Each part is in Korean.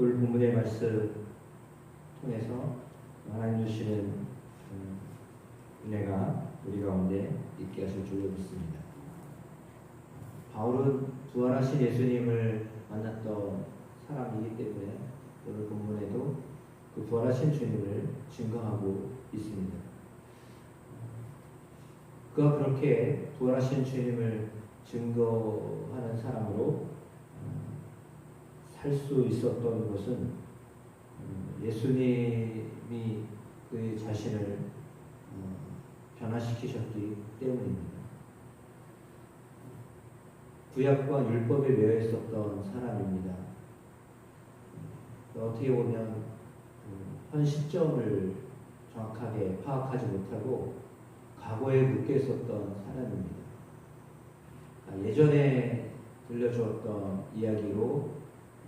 오늘 본문의 말씀 통해서 하나님 주시는 음, 은혜가 우리 가운데 있게 하실 줄로 믿습니다. 바울은 부활하신 예수님을 만났던 사람이기 때문에 오늘 본문에도 그 부활하신 주님을 증거하고 있습니다. 그가 그렇게 부활하신 주님을 증거하는 사람으로 살 수 있었던 것은 음, 예수님이 그 자신을 어, 변화시키셨기 때문입니다. 구약과 율법에 매여 있었던 사람입니다. 음, 어떻게 보면 음, 현 시점을 정확하게 파악하지 못하고 과거에 묶여 있었던 사람입니다. 아, 예전에 들려주었던 이야기로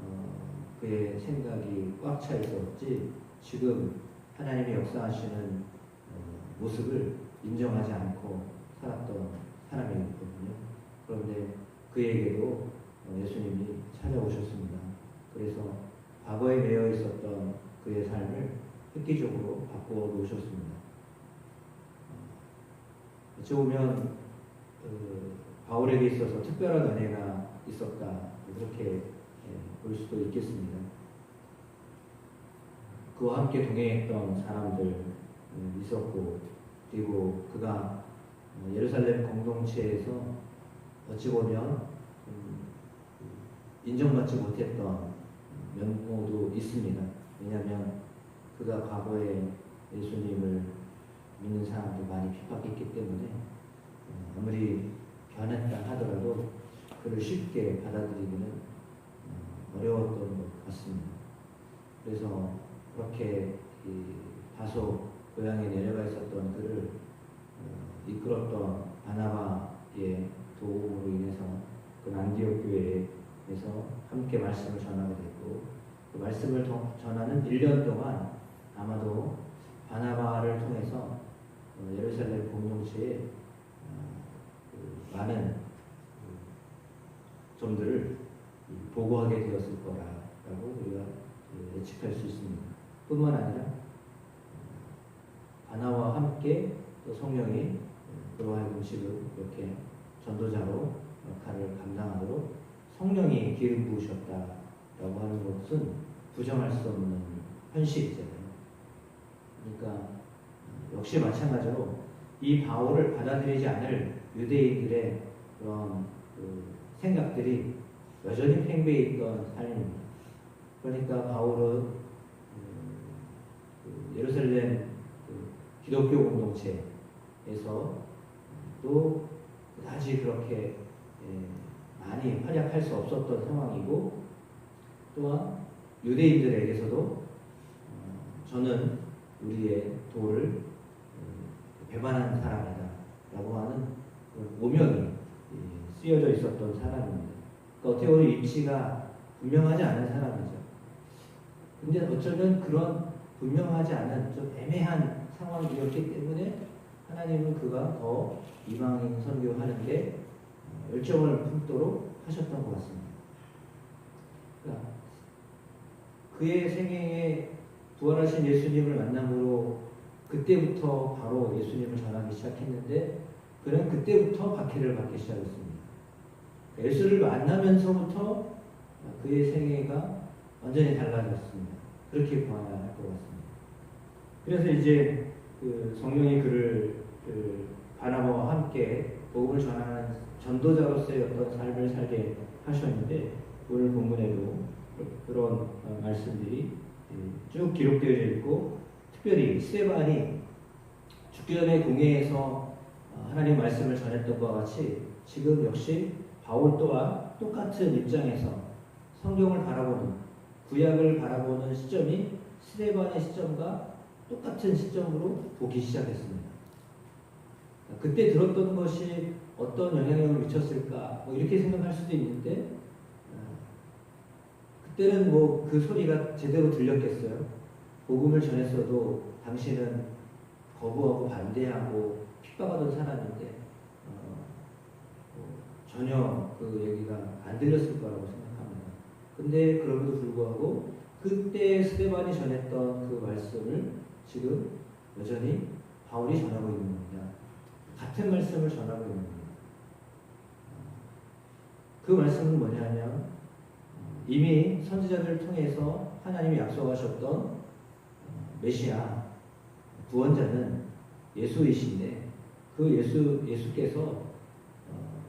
어, 그의 생각이 꽉 차 있었지 지금 하나님의 역사하시는 어, 모습을 인정하지 않고 살았던 사람이거든요. 그런데 그에게도 어, 예수님이 찾아오셨습니다. 그래서 과거에 매여 있었던 그의 삶을 획기적으로 바꾸어 놓으셨습니다. 어찌 보면 그 바울에게 있어서 특별한 은혜가 있었다 그렇게 예, 볼 수도 있겠습니다. 그와 함께 동행했던 사람들 음, 있었고 그리고 그가 어, 예루살렘 공동체에서 어찌 보면 음, 인정받지 못했던 면모도 있습니다. 왜냐하면 그가 과거에 예수님을 믿는 사람도 많이 핍박했기 때문에 어, 아무리 변했다 하더라도 그를 쉽게 받아들이기는 어, 어려웠던 것 같습니다. 그래서 그렇게 다소 고향에 내려가 있었던 그를 어, 이끌었던 바나바의 도움으로 인해서 그 안디옥 교회에서 함께 말씀을 전하게 됐고 그 말씀을 전하는 1년 동안 아마도 바나바를 통해서 어, 예루살렘 공동체에 그 많은 그 점들을 보고하게 되었을 거라고 우리가 그 예측할 수 있습니다. 뿐만 아니라 바나와 함께 또 성령이 그로 하여금 지금 이렇게 전도자로 역할을 감당하도록 성령이 기름 부으셨다라고 하는 것은 부정할 수 없는 현실이잖아요. 그러니까 역시 마찬가지로 이 바울을 받아들이지 않을 유대인들의 그런 그 생각들이 여전히 팽배해 있던 삶입니다. 그러니까 바울은 그 예루살렘 그 기독교 공동체에서 또 그다지 그렇게 예, 많이 활약할 수 없었던 상황이고 또한 유대인들에게서도 어, 저는 우리의 도를 배반한 사람이다 라고 하는 오명이 쓰여져 있었던 사람입니다. 어떻게 보면 위치가 분명하지 않은 사람이죠. 근데 어쩌면 그런 분명하지 않은 좀 애매한 상황이었기 때문에 하나님은 그가 더 이방인 선교하는데 어, 열정을 품도록 하셨던 것 같습니다. 그러니까 그의 생애에 부활하신 예수님을 만남으로 그때부터 바로 예수님을 전하기 시작했는데 그는 그때부터 박해를 받기 시작했습니다. 예수를 만나면서부터 그의 생애가 완전히 달라졌습니다. 그렇게 보아야 할 것 같습니다. 그래서 이제 그 성령이 그를 그 바나바와 함께 복음을 전하는 전도자로서의 어떤 삶을 살게 하셨는데 오늘 본문에도 그런 어, 말씀들이 쭉 기록되어 있고 특별히 스테반이 죽기 전에 공회에서 어, 하나님 말씀을 전했던 것과 같이 지금 역시 바울 또한 똑같은 입장에서 성경을 바라보는 구약을 바라보는 시점이 스테반의 시점과 똑같은 시점으로 보기 시작했습니다. 그때 들었던 것이 어떤 영향력을 미쳤을까 뭐 이렇게 생각할 수도 있는데 어, 그때는 뭐 그 소리가 제대로 들렸겠어요. 복음을 전했어도 당신은 거부하고 반대하고 핍박하던 사람인데 전혀 그 얘기가 안 들렸을 거라고 생각합니다. 근데 그럼에도 불구하고 그때 스테반이 전했던 그 말씀을 지금 여전히 바울이 전하고 있는 겁니다. 같은 말씀을 전하고 있는 겁니다. 그 말씀은 뭐냐면 이미 선지자들을 통해서 하나님이 약속하셨던 어, 메시아 구원자는 예수이신데 그 예수 예수께서 어,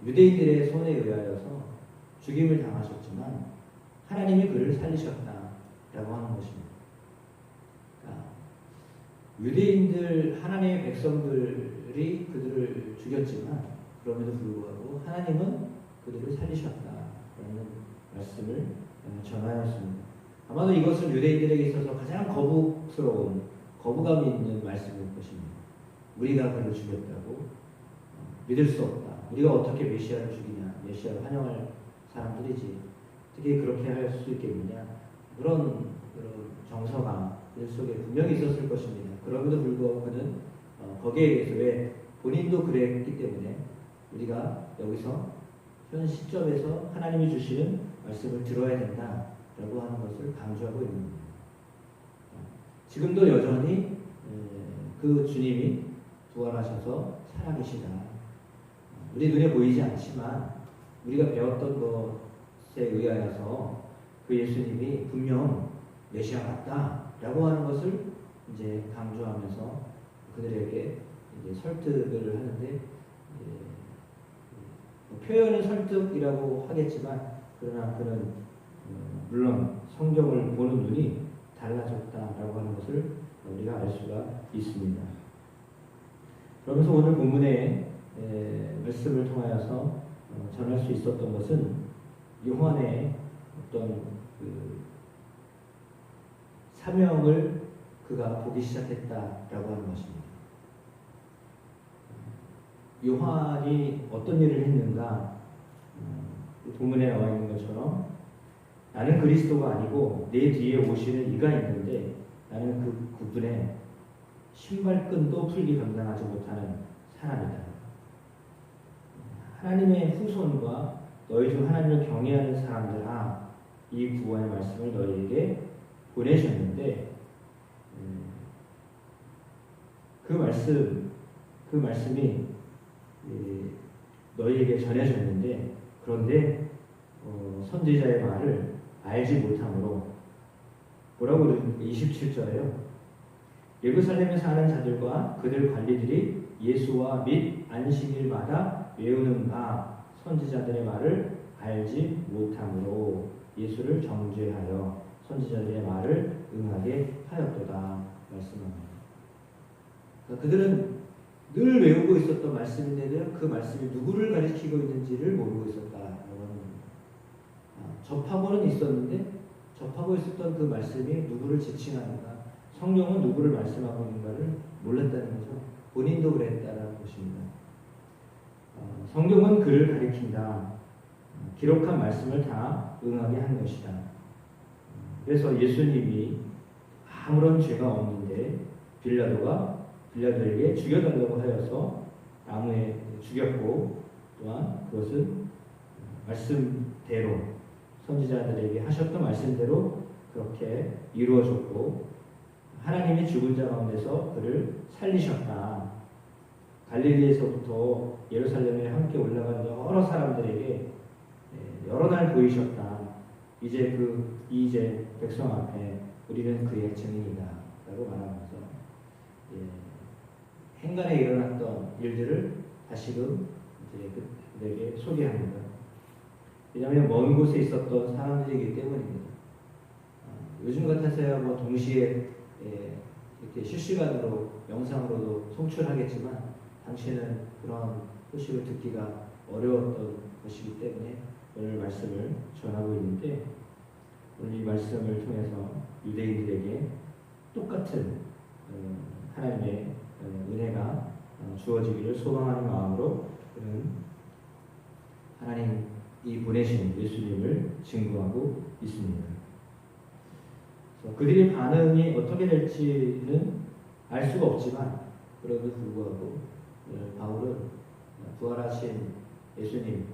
유대인들의 손에 의하여서 죽임을 당하셨지만 하나님이 그를 살리셨다라고 하는 것입니다. 그러니까 유대인들 하나님의 백성들이 그들을 죽였지만 그럼에도 불구하고 하나님은 그들을 살리셨다라는 말씀을 어, 전하였습니다. 아마도 이것은 유대인들에게 있어서 가장 거북스러운 거부감이 있는 말씀일 것입니다. 우리가 그를 죽였다고 어, 믿을 수 없다. 우리가 어떻게 메시아를 죽이냐? 메시아를 환영할 사람들이지. 어떻게 그렇게 할 수 있겠느냐? 그런, 그런 정서가 그 속에 분명히 있었을 것입니다. 그럼에도 불구하고 그는 어, 거기에 대해서 왜 본인도 그랬기 때문에 우리가 여기서 현 시점에서 하나님이 주시는 말씀을 들어야 된다라고 하는 것을 강조하고 있는 겁니다. 지금도 여전히 그 주님이 부활하셔서 살아계시다. 우리 눈에 보이지 않지만 우리가 배웠던 것에 의하여서 그 예수님이 분명 메시아 같다라고 하는 것을 이제 강조하면서 그들에게 이제 설득을 하는데 뭐 표현은 설득이라고 하겠지만 그러나 그는 어, 물론 성경을 보는 눈이 달라졌다라고 하는 것을 우리가 알 수가 있습니다. 그러면서 오늘 본문의 말씀을 통하여서 어, 전할 수 있었던 것은 요한의 어떤 그 사명을 그가 보기 시작했다라고 하는 것입니다. 요한이 어떤 일을 했는가? 음, 본문에 나와 있는 것처럼 나는 그리스도가 아니고 내 뒤에 오시는 이가 있는데 나는 그 그분의 신발끈도 풀기 감당하지 못하는 사람이다. 하나님의 후손과 너희 중 하나님을 경외하는 사람들아 이 구원의 말씀을 너희에게 보내셨는데 음, 그 말씀 그 말씀이 너희에게 전해졌는데 그런데 어, 선지자의 말을 알지 못함으로 뭐라고 그러죠? 27절에요. 예루살렘에 사는 자들과 그들 관리들이 예수와 및 안식일마다 외우는 바 선지자들의 말을 알지 못함으로 예수를 정죄하여 선지자들의 말을 응하게 하였도다 말씀합니다. 그러니까 그들은 늘 외우고 있었던 말씀인데도 그 말씀이 누구를 가리키고 있는지를 모르고 있었다라고 하는 아, 접하고는 있었는데 접하고 있었던 그 말씀이 누구를 지칭하는가 성령은 누구를 말씀하고 있는가를 몰랐다는 거죠. 본인도 그랬다라는 것입니다. 어, 성경은 그를 가리킨다. 어, 기록한 말씀을 다 응하게 한 것이다. 어, 그래서 예수님이 아무런 죄가 없는데 빌라도가 빌라도에게 죽여달라고 하여서 나무에 죽였고 또한 그것을 말씀대로 선지자들에게 하셨던 말씀대로 그렇게 이루어졌고 하나님이 죽은 자 가운데서 그를 살리셨다. 갈릴리에서부터 예루살렘에 함께 올라간 여러 사람들에게 예, 여러 날 보이셨다. 이제 그 이제 백성 앞에 우리는 그의 증인이다라고 말하면서 예, 행간에 일어났던 일들을 다시금 이제 그들에게 소개합니다. 왜냐하면 먼 곳에 있었던 사람들이기 때문입니다. 어, 요즘 같아서야 뭐 동시에 예, 이렇게 실시간으로 영상으로도 송출하겠지만 당시에는 그런 소식을 듣기가 어려웠던 것이기 때문에 오늘 말씀을 전하고 있는데 오늘 이 말씀을 통해서 유대인들에게 똑같은 어, 하나님의 어, 은혜가 주어지기를 소망하는 마음으로 그는 하나님 이 보내신 예수님을 증거하고 있습니다. 그들의 반응이 어떻게 될지는 알 수가 없지만 그럼에도 불구하고 바울은 부활하신 예수님,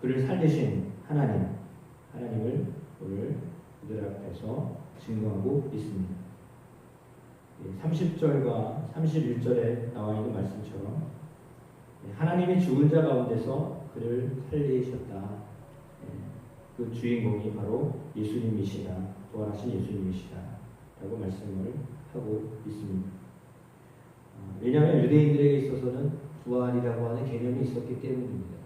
그를 살리신 하나님, 하나님을 오늘 그들 앞에서 증거하고 있습니다. 30절과 31절에 나와 있는 말씀처럼 하나님이 죽은 자 가운데서 그를 살리셨다. 예, 그 주인공이 바로 예수님이시다. 부활하신 예수님이시다. 라고 말씀을 하고 있습니다. 어, 왜냐하면 유대인들에게 있어서는 부활이라고 하는 개념이 있었기 때문입니다.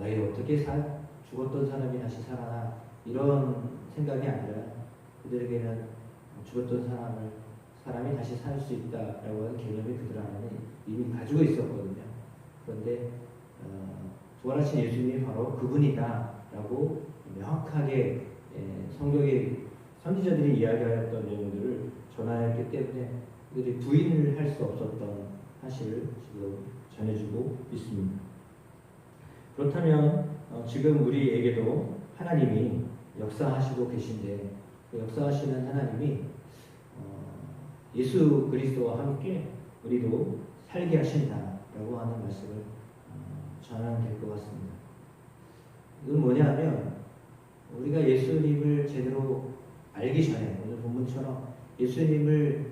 아예 어떻게 사, 죽었던 사람이 다시 살아나 이런 생각이 아니라 그들에게는 죽었던 사람을 사람이 다시 살 수 있다라고 하는 개념이 그들 안에는 이미 가지고 있었거든요. 그런데 어, 부활하신 예수님이 바로 그분이다라고 명확하게 예, 성경의 선지자들이 이야기하였던 내용들을 전하였기 때문에 그들이 부인을 할 수 없었던 사실을 지금 전해주고 있습니다. 그렇다면 어, 지금 우리에게도 하나님이 역사하시고 계신데 그 역사하시는 하나님이 어, 예수 그리스도와 함께 우리도 살게 하신다라고 하는 말씀을 어, 전하면 될 것 같습니다. 이건 뭐냐면 우리가 예수님을 제대로 알기 전에 오늘 본문처럼 예수님을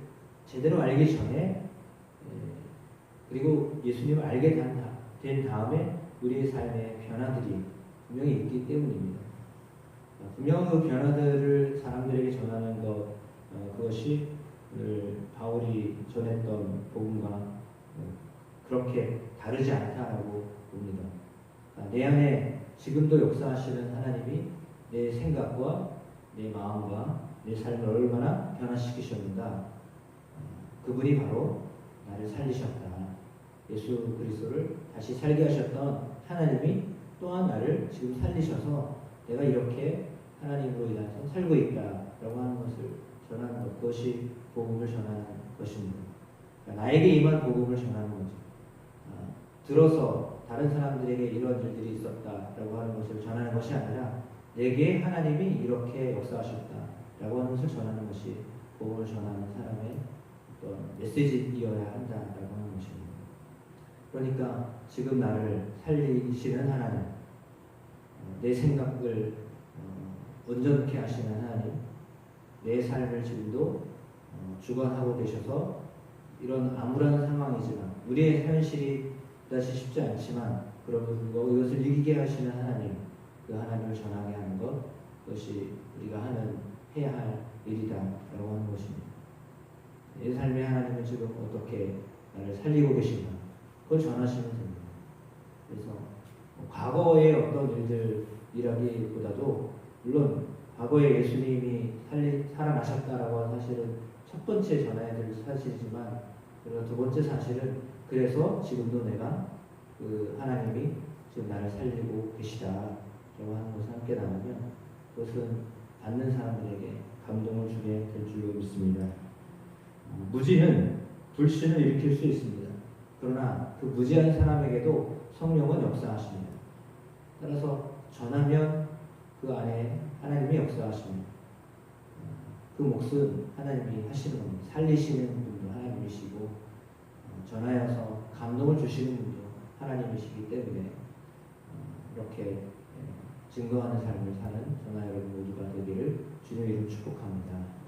제대로 알기 전에 예, 그리고 예수님을 알게 된 다음에 우리의 삶의 변화들이 분명히 있기 때문입니다. 분명 그 변화들을 사람들에게 전하는 것 어, 그것이 바울이 전했던 복음과 어, 그렇게 다르지 않다라고 봅니다. 아, 내 안에 지금도 역사하시는 하나님이 내 생각과 내 마음과 내 삶을 얼마나 변화시키셨는가 어, 그분이 바로 나를 살리셨다. 예수 그리스도를 다시 살게 하셨던 하나님이 또한 나를 지금 살리셔서 내가 이렇게 하나님으로 인해서 살고 있다라고 하는 것을 전하는 것, 그것이 복음을 전하는 것입니다. 그러니까 나에게 임한 복음을 전하는 거죠. 아, 들어서 다른 사람들에게 이런 일들이 있었다라고 하는 것을 전하는 것이 아니라 내게 하나님이 이렇게 역사하셨다라고 하는 것을 전하는 것이 복음을 전하는 사람의 메시지이어야 한다라고 하는 것입니다. 그러니까 지금 나를 살리시는 하나님, 어, 내 생각을 어, 온전케 하시는 하나님, 내 삶을 지금도 어, 주관하고 계셔서 이런 암울한 상황이지만 우리의 현실이 다시 쉽지 않지만 그럼에도 불구하고 이것을 이기게 하시는 하나님, 그 하나님을 전하게 하는 것, 그것이 우리가 하는 해야 할 일이다라고 하는 것입니다. 내 삶의 하나님은 지금 어떻게 나를 살리고 계신가? 그걸 전하시면 됩니다. 그래서 뭐 과거의 어떤 일들이라기보다도 물론 과거에 예수님이 살리, 살아나셨다라고 하는 사실은 첫 번째 전해야 될 사실이지만 그리고 두 번째 사실은 그래서 지금도 내가 그 하나님이 지금 나를 살리고 계시다라고 하는 것을 함께 나누면 그것은 받는 사람들에게 감동을 주게 될 줄로 믿습니다. 어, 무지는 불신을 일으킬 수 있습니다. 그러나 그 무지한 사람에게도 성령은 역사하십니다. 따라서 전하면 그 안에 하나님이 역사하십니다. 그 몫은 하나님이 하시는 겁니다. 살리시는 분도 하나님이시고 어, 전하여서 감동을 주시는 분도 하나님이시기 때문에 어, 이렇게 예, 증거하는 삶을 사는 전하 여러분 모두가 되기를 주님 이름 축복합니다.